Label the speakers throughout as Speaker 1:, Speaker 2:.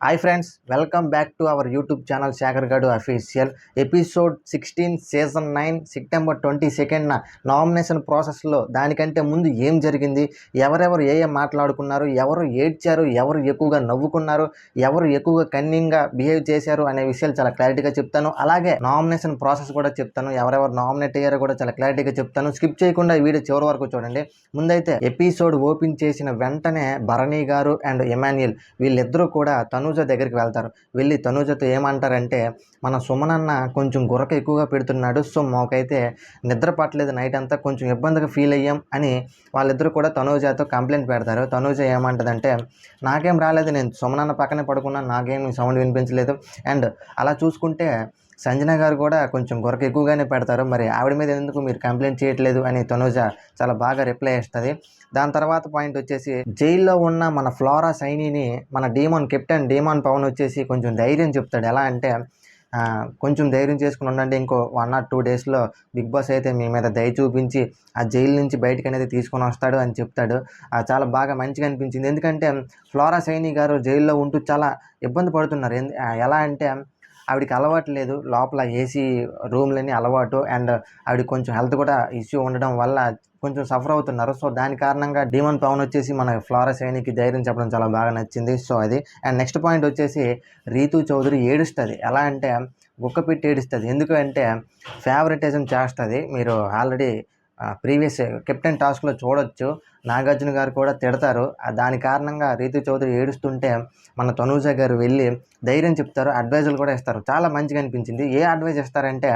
Speaker 1: Hi friends welcome back to our YouTube channel Shekhar గడు official. Episode sixteen season nine September twenty సెకండ్న nomination ప్రాసెస్లో దానికంటే ముందు ఏం జరిగింది? ఎవరెవరు ఏ ఏ మాట్లాడుకున్నారు? ఎవరు ఏడ్చారు? ఎవరు ఎక్కువగా నవ్వుకున్నారు? ఎవరు ఎక్కువగా కన్నింగ్గా బిహేవ్ చేశారు? అనే విషయాలు చాలా క్లారిటీగా చెప్తాను. అలాగే నామినేషన్ ప్రాసెస్ కూడా చెప్తాను. ఎవరెవరు నామినేట్ అయ్యారో కూడా చాలా క్లారిటీగా చెప్తాను. స్కిప్ చేయకుండా ఈ వీడియో చివరి వరకు చూడండి. ముందైతే ఎపిసోడ్ ఓపెన్ చేసిన వెంటనే భరణి గారు అండ్ ఎమాన్యుల్ వీళ్ళిద్దరూ కూడా తను తనూజ దగ్గరికి వెళ్తారు. వెళ్ళి తనూజతో ఏమంటారంటే మన సుమనన్న కొంచెం గురక ఎక్కువగా పెడుతున్నాడు సో మాకైతే నిద్ర పట్టలేదు నైట్ అంతా కొంచెం ఇబ్బందిగా ఫీల్ అయ్యాం అని వాళ్ళిద్దరూ కూడా తనూజతో కంప్లైంట్ పెడతారు. తనూజ ఏమంటదంటే నాకేం రాలేదు నేను సుమనన్న పక్కనే పడుకున్నాను నాకేం సౌండ్ వినిపించలేదు. అండ్ అలా చూసుకుంటే సంజన గారు కూడా కొంచెం గొరక ఎక్కువగానే పెడతారు. మరి ఆవిడ మీద ఎందుకు మీరు కంప్లైంట్ చేయట్లేదు అని తనూజ చాలా బాగా రిప్లై ఇస్తుంది. దాని తర్వాత పాయింట్ వచ్చేసి జైల్లో ఉన్న మన ఫ్లోరా సైనిని మన డీమాన్ కెప్టెన్ డీమాన్ పవన్ వచ్చేసి కొంచెం ధైర్యం చెప్తాడు. ఎలా అంటే కొంచెం ధైర్యం చేసుకుని ఉండండి ఇంకో వన్ ఆర్ టూ డేస్లో బిగ్ బాస్ అయితే మీ మీద దయ చూపించి ఆ జైలు నుంచి బయటకు అనేది తీసుకొని వస్తాడు అని చెప్తాడు. చాలా బాగా మంచిగా అనిపించింది. ఎందుకంటే ఫ్లోరా సైని గారు జైల్లో ఉంటూ చాలా ఇబ్బంది పడుతున్నారు. ఎందు- ఎలా అంటే ఆవిడకి అలవాటు లేదు. లోపల ఏసీ రూమ్లని అలవాటు. అండ్ ఆవిడ కొంచెం హెల్త్ కూడా ఇష్యూ ఉండడం వల్ల కొంచెం సఫర్ అవుతున్నారు. సో దాని కారణంగా డీమన్ పవన్ వచ్చేసి మన ఫ్లారా సైనికి ధైర్యం చెప్పడం చాలా బాగా నచ్చింది. సో అది. అండ్ నెక్స్ట్ పాయింట్ వచ్చేసి రీతు చౌదరి ఏడుస్తుంది. ఎలా అంటే గుక్క పెట్టి ఏడుస్తుంది. ఎందుకంటే ఫేవరెటిజం చేస్తుంది. మీరు ఆల్రెడీ ప్రీవియస్ కెప్టెన్ టాస్క్లో చూడొచ్చు. నాగార్జున గారు కూడా తిడతారు. దాని కారణంగా రీతు చౌదరి ఏడుస్తుంటే మన తనూజ గారు వెళ్ళి ధైర్యం చెప్తారు. అడ్వైజులు కూడా ఇస్తారు. చాలా మంచిగా అనిపించింది. ఏ అడ్వైజ్ ఇస్తారంటే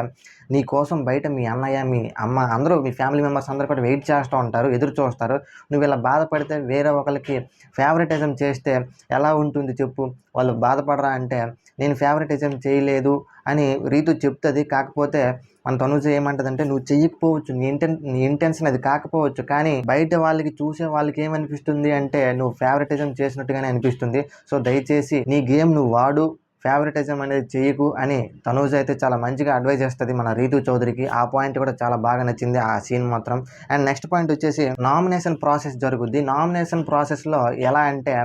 Speaker 1: నీ కోసం బయట మీ అన్నయ్య మీ అమ్మ అందరూ మీ ఫ్యామిలీ మెంబర్స్ అందరూ కూడా వెయిట్ చేస్తూ ఉంటారు ఎదురు చూస్తారు. నువ్వు ఇలా బాధపడితే వేరే ఒకరికి ఫేవరెటిజం చేస్తే ఎలా ఉంటుంది చెప్పు? వాళ్ళు బాధపడరా అంటే నేను ఫేవరెటిజం చేయలేదు అని రీతు చెప్తుంది. కాకపోతే మన తనుజ ఏమంటదంటే నువ్వు చెయ్యకపోవచ్చు నీ ఇంటెన్ నీ ఇంటెన్షన్ అది కాకపోవచ్చు కానీ బయట వాళ్ళకి చూసే వాళ్ళకి ఏమనిపిస్తుంది అంటే నువ్వు ఫేవరెటిజం చేసినట్టుగానే అనిపిస్తుంది. సో దయచేసి నీ గేమ్ నువ్వు వాడు ఫేవరెటిజం అనేది చేయకు అని తనూజ్ అయితే చాలా మంచిగా అడ్వైజ్ చేస్తుంది మన రీతు చౌదరికి. ఆ పాయింట్ కూడా చాలా బాగా నచ్చింది ఆ సీన్ మాత్రం. అండ్ నెక్స్ట్ పాయింట్ వచ్చేసి నామినేషన్ ప్రాసెస్ జరుగుద్ది. నామినేషన్ ప్రాసెస్లో ఎలా అంటే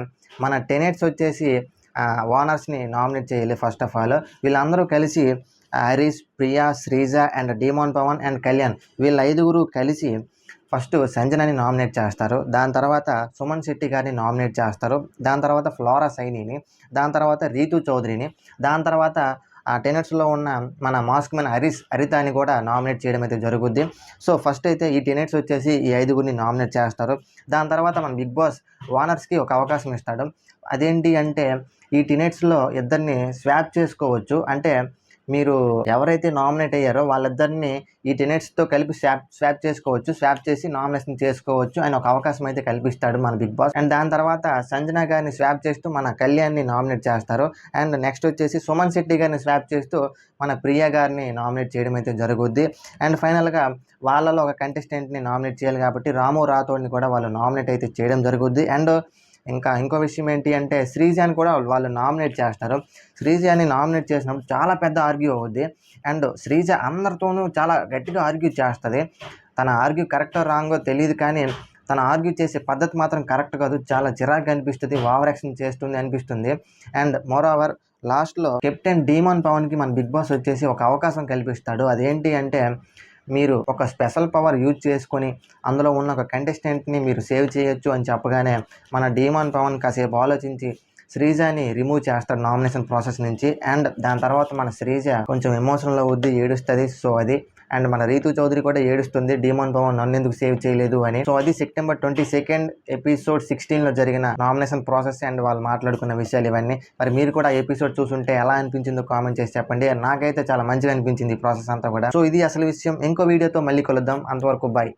Speaker 1: మన టెనెట్స్ వచ్చేసి ఓనర్స్ని నామినేట్ చేయాలి ఫస్ట్ ఆఫ్ ఆల్ వీళ్ళందరూ కలిసి Harish Priya Sreeja and Demon Pawan and Kalyan వీళ్ళ ఐదుగురు కలిసి ఫస్ట్ సంజనని నామినేట్ చేస్తారు. దాని తర్వాత సుమన్ శెట్టి గారిని నామినేట్ చేస్తారు. దాని తర్వాత ఫ్లోరా సైనిని దాని తర్వాత రీతు చౌదరిని దాని తర్వాత ఆ టెనెట్స్లో ఉన్న మన మాస్క్ మ్యాన్ హరీష్ హరితాని కూడా నామినేట్ చేయడం అయితే జరుగుద్ది. సో ఫస్ట్ అయితే ఈ టెనెట్స్ వచ్చేసి ఈ ఐదుగురిని నామినేట్ చేస్తారు. దాని తర్వాత మన బిగ్ బాస్ ఓనర్స్కి ఒక అవకాశం ఇస్తాడు. అదేంటి అంటే ఈ టినెట్స్లో ఇద్దరిని స్వాప్ చేసుకోవచ్చు. అంటే మీరు ఎవరైతే నామినేట్ అయ్యారో వాళ్ళిద్దరిని ఈ టెనెట్స్తో కలిపి స్వాప్ స్వాప్ చేసుకోవచ్చు. స్వాప్ చేసి నామినేషన్ చేసుకోవచ్చు అని ఒక అవకాశం అయితే కల్పిస్తాడు మన బిగ్ బాస్ అండ్ దాని తర్వాత సంజన గారిని స్వాప్ చేస్తూ మన కళ్యాణ్ని నామినేట్ చేస్తారు. అండ్ నెక్స్ట్ వచ్చేసి సుమన్ శెట్టి గారిని స్వాప్ చేస్తూ మన ప్రియ గారిని నామినేట్ చేయడం అయితే జరుగుద్ది. అండ్ ఫైనల్గా వాళ్ళలో ఒక కంటెస్టెంట్ని నామినేట్ చేయాలి కాబట్టి రాము రాథోడ్ని కూడా వాళ్ళు నామినేట్ అయితే చేయడం జరుగుద్ది. అండ్ ఇంకా ఇంకో విషయం ఏంటి అంటే శ్రీజాని కూడా వాళ్ళు నామినేట్ చేస్తారు. శ్రీజాని నామినేట్ చేసినప్పుడు చాలా పెద్ద ఆర్గ్యూ అవుద్ది. అండ్ శ్రీజ అందరితోనూ చాలా గట్టిగా ఆర్గ్యూ చేస్తుంది. తన ఆర్గ్యూ కరెక్టో రాంగో తెలియదు కానీ తన ఆర్గ్యూ చేసే పద్ధతి మాత్రం కరెక్ట్ కాదు. చాలా చిరాకు అనిపిస్తుంది ఓవర్ యాక్షన్ చేస్తుంది అనిపిస్తుంది. అండ్ మోర్ ఓవర్ లాస్ట్లో కెప్టెన్ డీమాన్ పవన్కి మన బిగ్ బాస్ వచ్చేసి ఒక అవకాశం కల్పిస్తాడు. అదేంటి అంటే మీరు ఒక స్పెషల్ పవర్ యూజ్ చేసుకొని అందులో ఉన్న ఒక కంటెస్టెంట్ని మీరు సేవ్ చేయొచ్చు అని చెప్పగానే మన డీమాన్ పవన్ కాసేపు ఆలోచించి శ్రీజాని రిమూవ్ చేస్తాడు నామినేషన్ ప్రాసెస్ నుంచి. అండ్ దాని తర్వాత మన శ్రీజ కొంచెం ఎమోషనల్ అవుద్ది ఏడుస్తుంది. సో అది అండ్ మన రీతు చౌదరి కూడా ఏడుస్తుంది డీమాన్ పవన్ నన్ను ఎందుకు సేవ్ చేయలేదు అని. సో అది సెప్టెంబర్ ట్వంటీ సెకండ్ ఎపిసోడ్ సిక్స్టీన్లో జరిగిన నామినేషన్ ప్రాసెస్ అండ్ వాళ్ళు మాట్లాడుకున్న విషయాలు ఇవన్నీ. మరి మీరు కూడా ఆ ఎపిసోడ్ చూసుంటే ఎలా అనిపించిందో కామెంట్ చేసి చెప్పండి. నాకైతే చాలా మంచిగా అనిపించింది ఈ ప్రాసెస్ అంతా కూడా. సో ఇది అసలు విషయం. ఇంకో వీడియోతో మళ్ళీ కలుద్దాం. అంతవరకు బాయ్